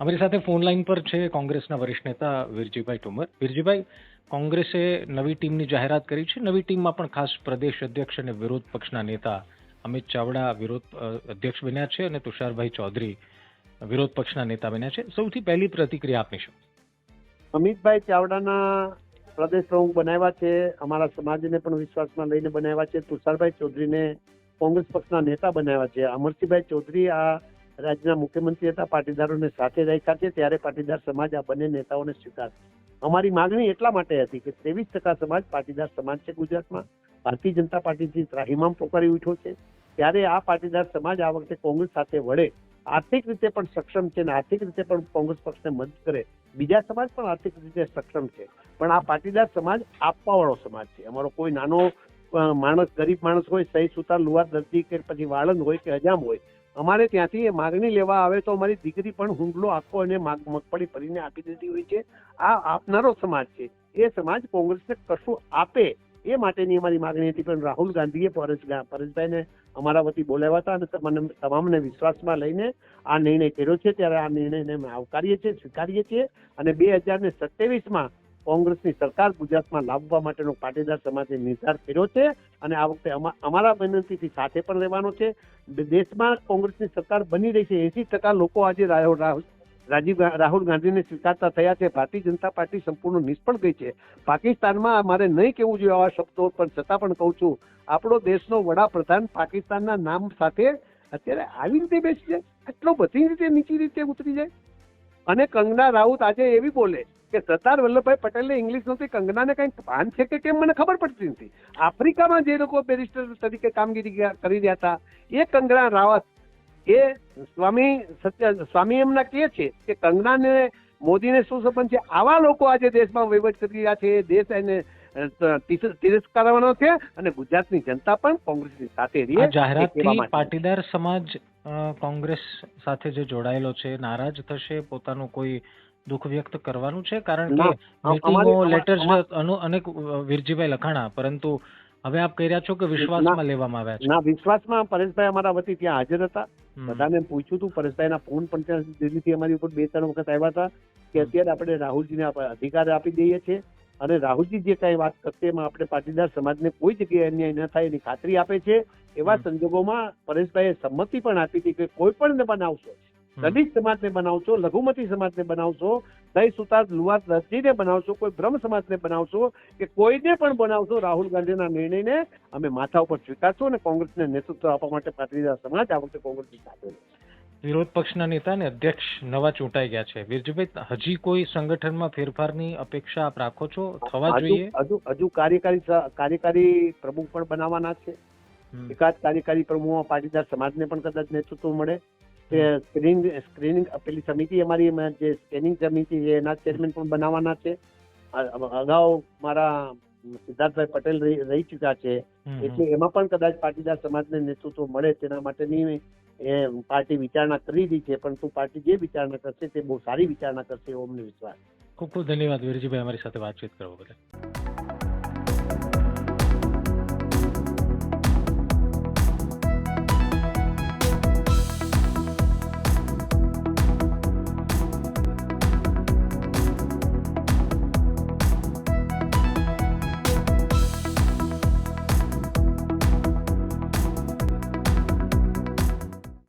અમારી સાથે phone line પર છે કોંગ્રેસના વરિષ્ઠ નેતા વીરજીભાઈ તોમર વીરજીભાઈ, કોંગ્રેસે નવી ટીમની જાહેરાત કરી છે. નવી ટીમમાં પણ ખાસ પ્રદેશ અધ્યક્ષ અને વિરોધ પક્ષના નેતા અમિત ચાવડા વિરોધ અધ્યક્ષ બન્યા છે અને તુષારભાઈ ચૌધરી વિરોધ પક્ષના નેતા બન્યા છે. સૌથી પહેલી પ્રતિક્રિયા આપની શું? અમિતભાઈ ચાવડાના પ્રદેશ પ્રમુખ બનાવ્યા છે, અમારા સમાજને પણ વિશ્વાસમાં લઈને બનાવ્યા છે. તુષારભાઈ ચૌધરીને કોંગ્રેસ પક્ષના નેતા બનાવ્યા છે. અમરસિંહભાઈ ચૌધરી આ રાજ્યના મુખ્યમંત્રી હતા, પાટીદારોને સાથે રાખ્યા છે. ત્યારે પાટીદાર સમાજ આ બંને નેતાઓને સ્વીકારશે અમારી માગણી એટલા માટે હતી કે ત્રેવીસ ટકા સમાજ પાટીદાર સમાજ છે ગુજરાતમાં. ભારતીય જનતા પાર્ટીથી ત્રાહિમામ પોકારી ઉઠ્યો છે. ત્યારે આ પાટીદાર સમાજ આ વખતે કોંગ્રેસ સાથે વળે. આર્થિક રીતે પણ સક્ષમ છે અને આર્થિક રીતે પણ કોંગ્રેસ પક્ષને મદદ કરે. બીજા સમાજ પણ આર્થિક રીતે સક્ષમ છે. પણ આ પાટીદાર સમાજ આપવાવાળો સમાજ છે. અમારો કોઈ નાનો માણસ, ગરીબ માણસ હોય, સહી સુતાર લુવાર દર્દી કે પછી વાળંદ હોય કે હજામ હોય અમારે ત્યાંથી એ માગણી લેવા આવે તો અમારી દીકરી પણ હુંડલો આખો અને માગ- મગફળી ભરીને આપી દેતી હોય છે. આ આપનારો સમાજ છે. એ સમાજ કોંગ્રેસને કશું આપે એ માટેની અમારી માગણી હતી. પણ રાહુલ ગાંધીએ પરેશ પરેશભાઈને અમારા વતી બોલાવ્યા હતા અને તમને તમામને વિશ્વાસમાં લઈને આ નિર્ણય કર્યો છે. ત્યારે આ નિર્ણયને આવકારીએ છીએ, સ્વીકારીએ છીએ. અને બે હજાર ને સત્યાવીસમાં કોંગ્રેસની સરકાર ગુજરાતમાં લાવવા માટેનો પાટીદાર સમાજે નિર્ધાર કર્યો છે અને આ વખતે અમા- અમારા વિનંતીથી સાથે પણ રહેવાનો છે. દેશમાં કોંગ્રેસની સરકાર બની રહી છે. એસી ટકા લોકો આજે રાજીવ રાહુલ ગાંધીને સ્વીકારતા થયા છે. ભારતીય જનતા પાર્ટી સંપૂર્ણ નિષ્ફળ ગઈ છે. પાકિસ્તાનમાં મારે નહીં કહેવું જોઈએ આવા શબ્દો, પણ છતાં પણ કહું છું, આપણો દેશનો વડાપ્રધાન પાકિસ્તાનના નામ સાથે અત્યારે આવી રીતે બેસી જાય? આટલો બધી રીતે નીચી રીતે ઉતરી જાય? અને કંગના રાઉત આજે એવી બોલે કે સરદાર વલ્લભભાઈ પટેલને ઇંગ્લિશ નથી કંગનાને કંઈક ભાન છે કે કેમ મને ખબર પડતી નથી. આફ્રિકામાં જે લોકો બેરિસ્ટર તરીકે કામગીરી કરી રહ્યા હતા એ કંગના રાવત એ સ્વામી સત્ય સ્વામી એમના કહે છે કે કંગનાને મોદીને શું સંબંધ છે? આવા લોકો આજે દેશમાં વહીવટ કરી રહ્યા છે દેશ એને તિરસ્કારવાનો છે અને ગુજરાતની જનતા પણ કોંગ્રેસની સાથે રહે જાહેરાતથી પાટીદાર સમાજ કોંગ્રેસ સાથે જે જોડાયેલો છે નારાજ થશે પોતાનું કોઈ દુઃખ વ્યક્ત કરવાનું છે? કારણ કે મીટિંગો લેટર્સ અનેક વિરજીભાઈ લખાણા પરંતુ હવે આપ કહી રહ્યા છો કે વિશ્વાસમાં લેવામાં આવ્યા છે. ના વિશ્વાસમાં પરેશભાઈ અમારા વતી ત્યાં હાજર હતા. બધાને પૂછ્યું હતું પરેશભાઈના ફોન પણ ત્યાં દિલ્હીથી અમારી ઉપર બે ત્રણ વખત આવ્યા હતા કે અત્યારે આપણે રાહુલજીને અધિકાર આપી દઈએ છીએ અને રાહુલજી જે કઈ વાત કરશે એમાં આપણે પાટીદાર સમાજને કોઈ જગ્યાએ અન્યાય ન થાય એની ખાતરી આપે છે. એવા. સંજોગોમાં પરેશભાઈએ સંમતિ પણ આપી હતી કે કોઈ પણ ને બનાવશો. દલિત સમાજને બનાવશો લઘુમતી સમાજને બનાવશો દહીં સુતાર લુવાર દર્દીને બનાવશો કોઈ બ્રહ્મ સમાજને બનાવશો કે કોઈને પણ બનાવશો રાહુલ ગાંધીના નિર્ણયને અમે માથા ઉપર સ્વીકારશું અને કોંગ્રેસને નેતૃત્વ આપવા માટે પાટીદાર સમાજ આ વખતે કોંગ્રેસની સાથે વિરોધ પક્ષના નેતા અને અધ્યક્ષ નવા ચૂંટાઈ ગયા છે. વિરજુભાઈ હજી કોઈ સંગઠનમાં ફેરફારની અપેક્ષા આપ રાખો છો? થવા જોઈએ? હજુ હજુ કાર્યકારી કાર્યકારી પ્રમુખ પણ બનાવવાના છે. એકાદ કાર્યકારી પ્રમુખમાં પાટીદાર સમાજને પણ કદાચ નેતૃત્વ મળે. તે સ્ક્રીનિંગ પેલી સમિતિ અમારી જે સ્કેનિંગ સમિતિ છે એના ચેરમેન પણ બનાવવાના છે. અગાઉ મારા સિદ્ધાર્થભાઈ પટેલ રહી ચૂક્યા છે. એટલે એમાં પણ કદાચ પાટીદાર સમાજને નેતૃત્વ મળે તેના માટેની એ પાર્ટી વિચારણા કરી રહી છે પરંતુ પાર્ટી જે વિચારણા કરશે તે બહુ સારી વિચારણા કરશે એવો અમને વિશ્વાસ. ખૂબ ખૂબ ધન્યવાદ વીરજીભાઈ અમારી સાથે વાતચીત કરવા બદલ.